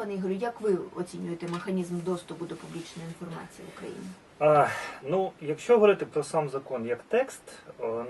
Пане Ігорю, як ви оцінюєте механізм доступу до публічної інформації в Україні? А, ну, якщо говорити про сам закон як текст,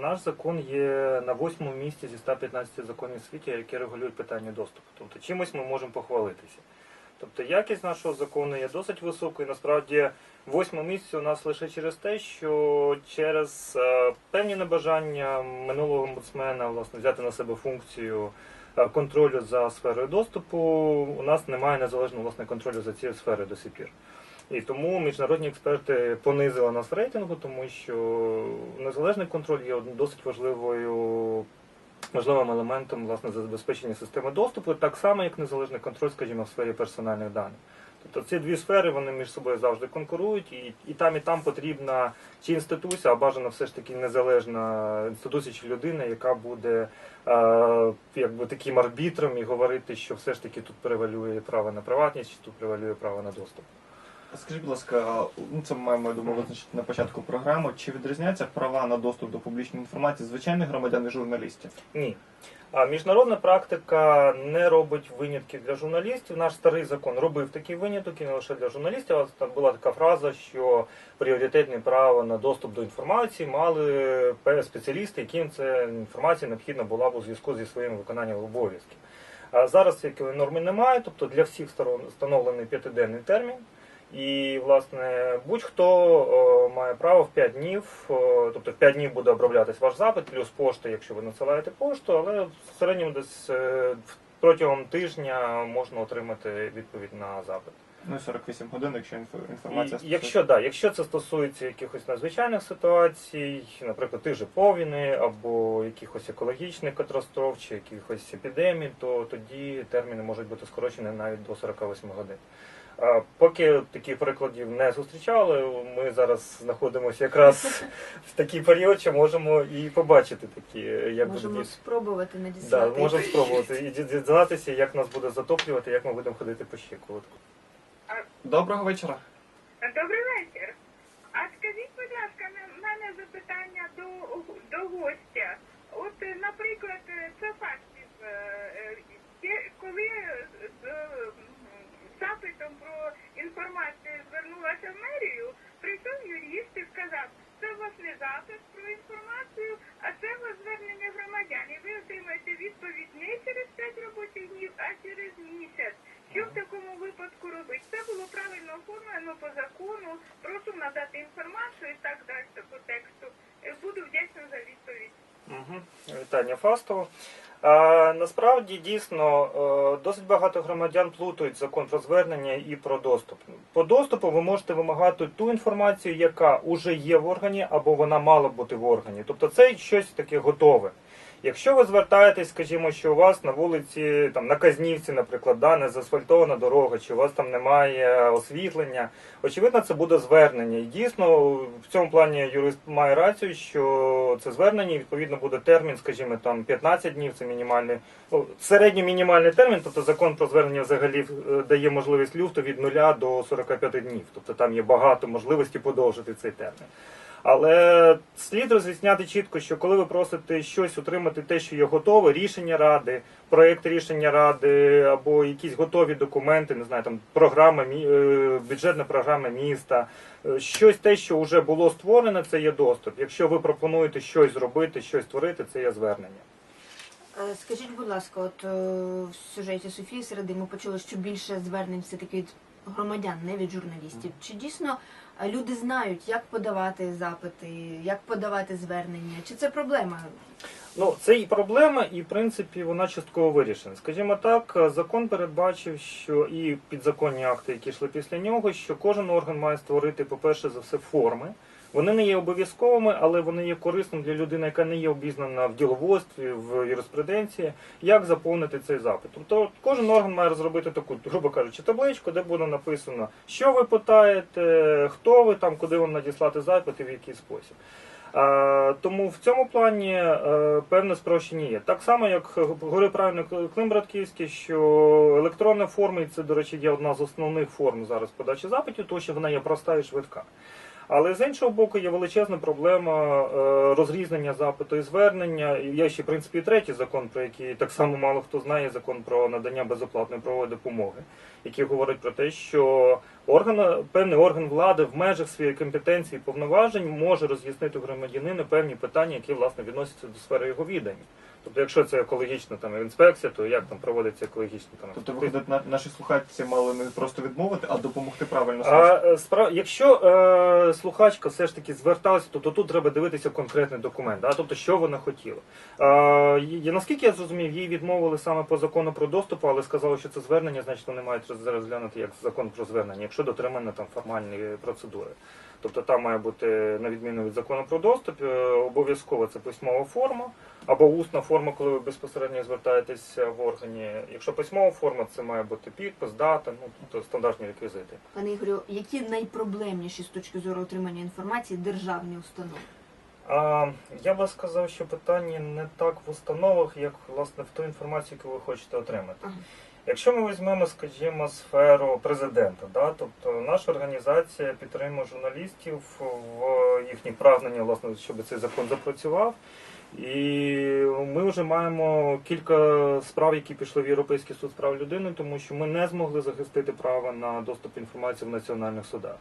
наш закон є на восьмому місці зі 115 законів світі, які регулюють питання доступу. Тобто чимось ми можемо похвалитися. Тобто якість нашого закону є досить високою. Насправді, восьме місце у нас лише через те, що через е, певні небажання минулого омбудсмена власне взяти на себе функцію е, контролю за сферою доступу, у нас немає незалежного власне контролю за цією сферою до сих пір. І тому міжнародні експерти понизили нас в рейтингу, тому що незалежний контроль є досить важливою важливим елементом власне забезпечення системи доступу, так само як незалежний контроль, скажімо, в сфері персональних даних. Тобто ці дві сфери вони між собою завжди конкурують, і, і там, і там потрібна чи інституція, а бажано все ж таки незалежна інституція чи людина, яка буде е, якби таким арбітром і говорити, що все ж таки тут превалює право на приватність, чи тут превалює право на доступ. Скажіть, будь ласка, ну це ми маємо я думаю, визначити на початку програми. Чи відрізняються права на доступ до публічної інформації звичайних громадян і журналістів? Ні. А міжнародна практика не робить винятків для журналістів. Наш старий закон робив такий виняток не лише для журналістів. але там була така фраза, що пріоритетне право на доступ до інформації мали пе- спеціалісти, яким ця інформація необхідна була б у зв'язку зі своїм виконанням обов'язків. А зараз такої норми немає, тобто для всіх сторон встановлений п'ятиденний термін. І, власне, будь-хто о, має право в 5 днів, о, тобто в 5 днів буде оброблятись ваш запит, плюс пошта, якщо ви надсилаєте пошту, але в середньому десь е, протягом тижня можна отримати відповідь на запит. Ну і 48 годин, якщо інфо- інформація І, якщо, да, якщо це стосується якихось надзвичайних ситуацій, наприклад, тих же повіни або якихось екологічних катастроф чи якихось епідемій, то тоді терміни можуть бути скорочені навіть до 48 годин. А Поки таких прикладів не зустрічали, ми зараз знаходимося якраз в такий період, що можемо і побачити такі, як Можемо будуть спробувати да, можемо спробувати і дізнатися, як нас буде затоплювати, як ми будемо ходити по щеку. Доброго вечора. Добрий вечір. А скажіть, будь ласка, в мене запитання до, до гостя. От, е, наприклад, е, це фактів. е, Коли з запитом про інформацію звернулася в мерію, прийшов юрист і сказав, це вас не запит про інформацію, а це у вас звернення громадян. І ви отримаєте відповідь не через 5 робочих днів, а через місяць. Що в такому випадку робити? Це було правильно оформлено по закону. Прошу надати інформацію і так далі по тексту. Е, Буду вдячна за відповідь. Угу. Вітання Фастово. А, насправді дійсно е, досить багато громадян плутають закон про звернення і про доступ. По доступу ви можете вимагати ту інформацію, яка вже є в органі, або вона мала бути в органі. Тобто це щось таке готове. Якщо ви звертаєтесь, скажімо, що у вас на вулиці, там на Казнівці, наприклад, да, не заасфальтована дорога, чи у вас там немає освітлення, очевидно, це буде звернення. І дійсно в цьому плані юрист має рацію, що це звернення, і, відповідно, буде термін, скажімо, там 15 днів, це мінімальний, ну, середньо мінімальний термін, тобто закон про звернення взагалі е, дає можливість люфту від 0 до 45 днів. Тобто там є багато можливостей подовжити цей термін. Але слід роз'ясняти чітко, що коли ви просите щось отримати, те, що є готове, рішення ради, проєкт рішення ради або якісь готові документи, не знаю, там програма е, бюджетна програма міста, е, щось те, що вже було створене, це є доступ. Якщо ви пропонуєте щось зробити, щось створити, це є звернення. Е, Скажіть, будь ласка, от в сюжеті Софії Середи ми почули, що більше звернень все-таки від громадян, не від журналістів. Чи дійсно е, люди знають, як подавати запити, як подавати звернення? Чи це проблема? Ну, це і проблема, і в принципі вона частково вирішена. Скажімо так, закон передбачив, що і підзаконні акти, які йшли після нього, що кожен орган має створити, по-перше, за все, форми. Вони не є обов'язковими, але вони є корисними для людини, яка не є обізнана в діловодстві, в юриспруденції, як заповнити цей запит. Тобто кожен орган має розробити таку, грубо кажучи, табличку, де буде написано, що ви питаєте, хто ви там, куди вам надіслати запит і в який спосіб. Тому в цьому плані е, певне спрощення є. Так само, як говорив правильно Клим Братківський, що електронна форма, і це, до речі, є одна з основних форм зараз подачі запитів, тому що вона є проста і швидка. Але з іншого боку, є величезна проблема е, розрізнення запиту і звернення. Є ще в принципі третій закон, про який так само мало хто знає, закон про надання безоплатної правової допомоги, який говорить про те, що орган, певний орган влади в межах своєї компетенції і повноважень може роз'яснити громадянину певні питання, які власне відносяться до сфери його відання. Тобто, якщо це екологічна там інспекція, то як там проводиться екологічна там Тобто, виходить, на- наші слухачці мали не просто відмовити, а допомогти правильно. А е, справ... якщо е, слухачка все ж таки зверталася, то, то тут треба дивитися конкретний документ, да? тобто що вона хотіла. Е, і- наскільки я зрозумів, їй відмовили саме по закону про доступ, але сказали, що це звернення, значить вони мають роз- розглянути як закон про звернення, якщо дотримано там формальні процедури. Тобто там має бути, на відміну від закону про доступ, е, обов'язково це письмова форма або усна форма, коли ви безпосередньо звертаєтесь в органі. Якщо письмова форма, це має бути підпис, дата, ну тобто стандартні реквізити. Пане Ігорю, які найпроблемніші з точки зору отримання інформації державні установи? А, я би сказав, що питання не так в установах, як власне в ту інформацію, яку ви хочете отримати. Ага. Якщо ми візьмемо, скажімо, сферу президента, да, тобто наша організація підтримує журналістів в їхніх прагнення, власне, щоб цей закон запрацював. І ми вже маємо кілька справ, які пішли в Європейський суд з прав людини, тому що ми не змогли захистити право на доступ інформації в національних судах.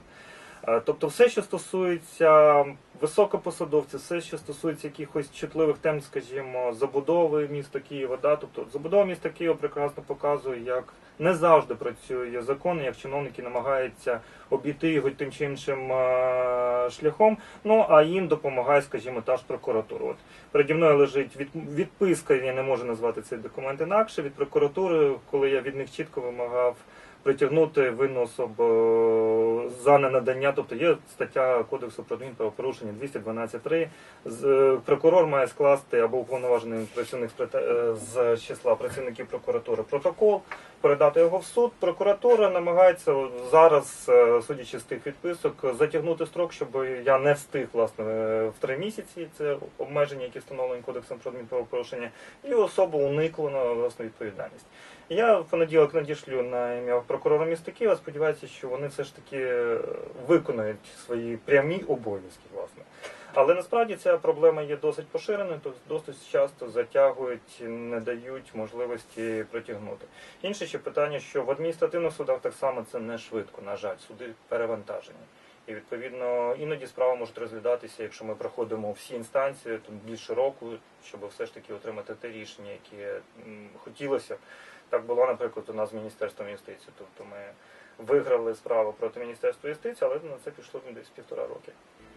Е, Тобто, все, що стосується високопосадовців, все, що стосується якихось чутливих тем, скажімо, забудови міста Києва, да, тобто забудова міста Києва прекрасно показує, як не завжди працює закон, як чиновники намагаються обійти його тим чи іншим е, шляхом. Ну а їм допомагає, скажімо, та ж прокуратура. От переді мною лежить від, відписка, я не можу назвати цей документ інакше від прокуратури, коли я від них чітко вимагав притягнути винну особу е, за ненадання, тобто є стаття Кодексу про адмінправопорушення 212.3. Е, Прокурор має скласти або уповноважений працівник е, з числа працівників прокуратури протокол, передати його в суд. Прокуратура намагається зараз, судячи з тих відписок, затягнути строк, щоб я не встиг власне в три місяці. Це обмеження, які встановлені кодексом про адмінправопорушення, і особа уникла на власну відповідальність. Я в понеділок надішлю на ім'я прокурора міста Києва. Сподіваюся, що вони все ж таки е, виконають свої прямі обов'язки, власне. Але насправді ця проблема є досить поширеною, тобто досить часто затягують, не дають можливості притягнути. Інше ще питання, що в адміністративних судах так само це не швидко, на жаль, суди перевантажені. І відповідно іноді справа може розглядатися, якщо ми проходимо всі інстанції, то більше року, щоб все ж таки отримати те рішення, яке хотілося. б. Так було, наприклад, у нас з Міністерством юстиції. Тобто ми виграли справу проти Міністерства юстиції, але на це пішло десь півтора роки.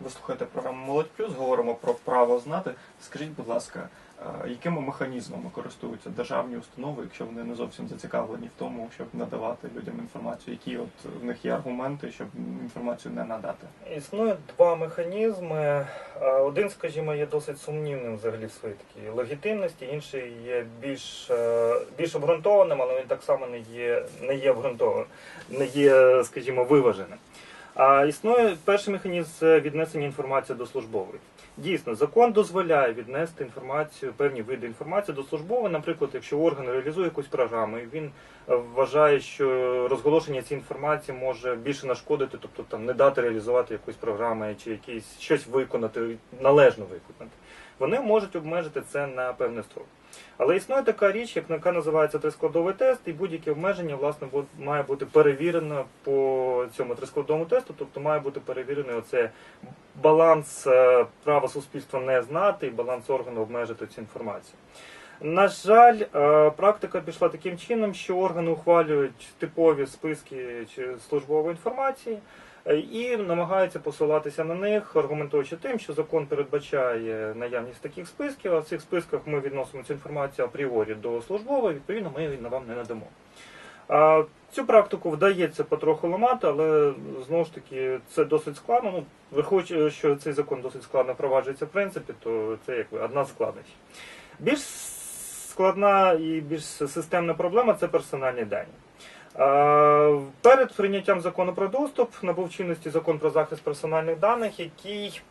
Ви слухаєте програму Молодь Плюс, говоримо про право знати. Скажіть, будь ласка, е, якими механізмами користуються державні установи, якщо вони не зовсім зацікавлені в тому, щоб надавати людям інформацію? Які от в них є аргументи, щоб інформацію не надати? Існує два механізми. Е, Один, скажімо, є досить сумнівним взагалі в своїй такій легітимності, інший є більш, е, більш обґрунтованим, але він так само не є, не є обґрунтованим, не є, скажімо, виваженим. А існує перший механізм це віднесення інформації до службової. Дійсно, закон дозволяє віднести інформацію, певні види інформації до службової. Наприклад, якщо орган реалізує якусь програму, і він е, вважає, що розголошення цієї інформації може більше нашкодити, тобто там не дати реалізувати якусь програму чи якісь щось виконати, належно виконати. Вони можуть обмежити це на певний строк. Але існує така річ, як- яка називається трискладовий тест, і будь-яке обмеження власне має бути перевірено по цьому трискладовому тесту, тобто має бути перевірений оце баланс е, права суспільства не знати і баланс органу обмежити цю інформацію. На жаль, е, практика пішла таким чином, що органи ухвалюють типові списки чи службової інформації е, і намагаються посилатися на них, аргументуючи тим, що закон передбачає наявність таких списків, а в цих списках ми відносимо цю інформацію апріорі до службової, відповідно, ми її вам не надамо. Цю практику вдається потроху ламати, але знову ж таки це досить складно. Ну, враховуючи, що цей закон досить складно впроваджується в принципі, то це якби одна з складнощів. Більш складна і більш системна проблема це персональні дані. Перед прийняттям закону про доступ набув чинності закон про захист персональних даних, який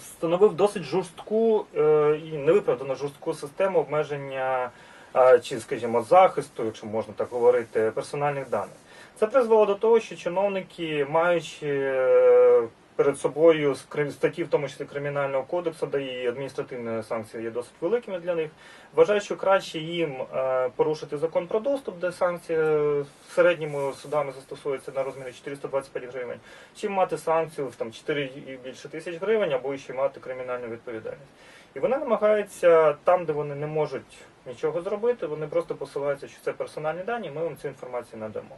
встановив досить жорстку е, і невиправдано жорстку систему обмеження чи, скажімо, захисту, якщо можна так говорити, персональних даних. Це призвело до того, що чиновники, маючи е, перед собою статті, в тому числі кримінального кодексу, де і адміністративні санкції є досить великими для них. Вважаю, що краще їм е, порушити закон про доступ, де санкція в середньому судами застосовується на розмірі 425 гривень, чим мати санкцію в там 4 і більше тисяч гривень, або ще мати кримінальну відповідальність. І вони намагаються там, де вони не можуть нічого зробити, вони просто посилаються, що це персональні дані, ми вам цю інформацію надамо.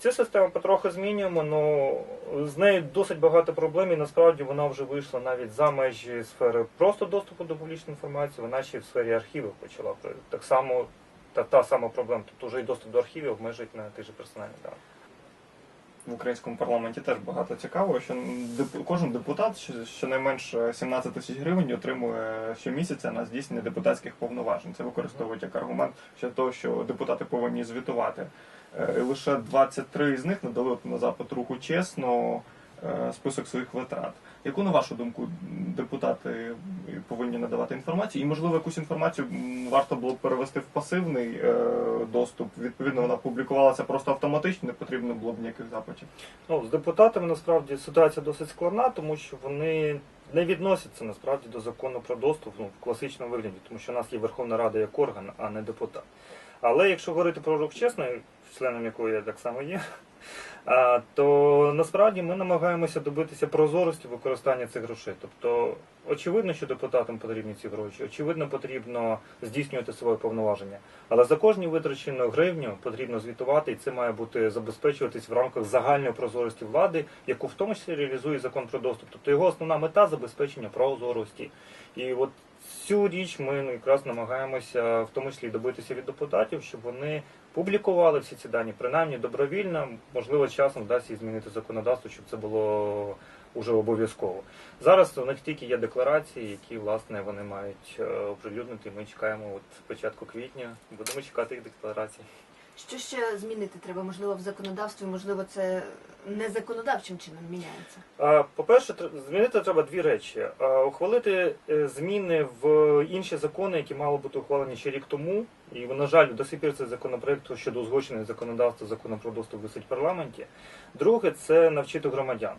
Цю систему потроху змінюємо, але з нею досить багато проблем, і насправді вона вже вийшла навіть за межі сфери просто доступу до публічної інформації, вона ще й в сфері архівів почала так само та, та сама проблема. Тобто вже і доступ до архівів обмежують на ті ж персональні дані. В українському парламенті теж багато цікавого, що кожен депутат щонайменше 17 тисяч гривень отримує щомісяця на здійснення депутатських повноважень. Це використовують як аргумент щодо того, що депутати повинні звітувати. Е, І лише 23 з них надали на запит руху чесно е, список своїх витрат. Яку, на вашу думку, депутати повинні надавати інформацію? І, можливо, якусь інформацію варто було б перевести в пасивний е, доступ. Відповідно, вона публікувалася просто автоматично, не потрібно було б ніяких запитів. Ну, з депутатами насправді ситуація досить складна, тому що вони не відносяться насправді до закону про доступ ну, в класичному вигляді, тому що у нас є Верховна Рада як орган, а не депутат. Але якщо говорити про рух чесний, членом якої я так само є, то насправді ми намагаємося добитися прозорості використання цих грошей. Тобто, очевидно, що депутатам потрібні ці гроші, очевидно, потрібно здійснювати своє повноваження. Але за кожну витрачену гривню потрібно звітувати, і це має бути забезпечуватись в рамках загальної прозорості влади, яку в тому числі реалізує закон про доступ. Тобто його основна мета забезпечення прозорості. І от цю річ ми ну, якраз намагаємося в тому числі добитися від депутатів, щоб вони публікували всі ці дані, принаймні добровільно, можливо, часом вдасться і змінити законодавство, щоб це було уже обов'язково. Зараз у них тільки є декларації, які власне вони мають е, оприлюднити. Ми чекаємо от початку квітня. Будемо чекати їх декларацій. Що ще змінити треба? Можливо, в законодавстві, можливо, це не законодавчим чином міняється. По-перше, змінити треба дві речі: ухвалити е, зміни в інші закони, які мали бути ухвалені ще рік тому. І на жаль, до сих пір цей законопроект щодо узгодженого законодавства закону про доступ висить в парламенті. Друге, це навчити громадян.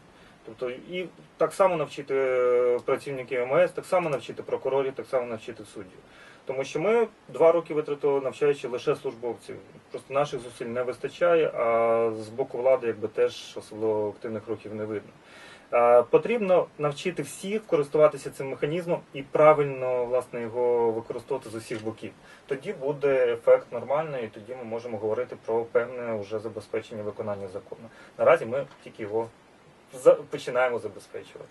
Тобто і так само навчити е, працівників МС, так само навчити прокурорів, так само навчити суддів. Тому що ми два роки витратили, навчаючи лише службовців. Просто наших зусиль не вистачає, а з боку влади якби теж особливо активних рухів не видно. Е, Потрібно навчити всіх користуватися цим механізмом і правильно власне його використовувати з усіх боків. Тоді буде ефект нормальний, і тоді ми можемо говорити про певне уже забезпечення виконання закону. Наразі ми тільки його починаємо забезпечувати.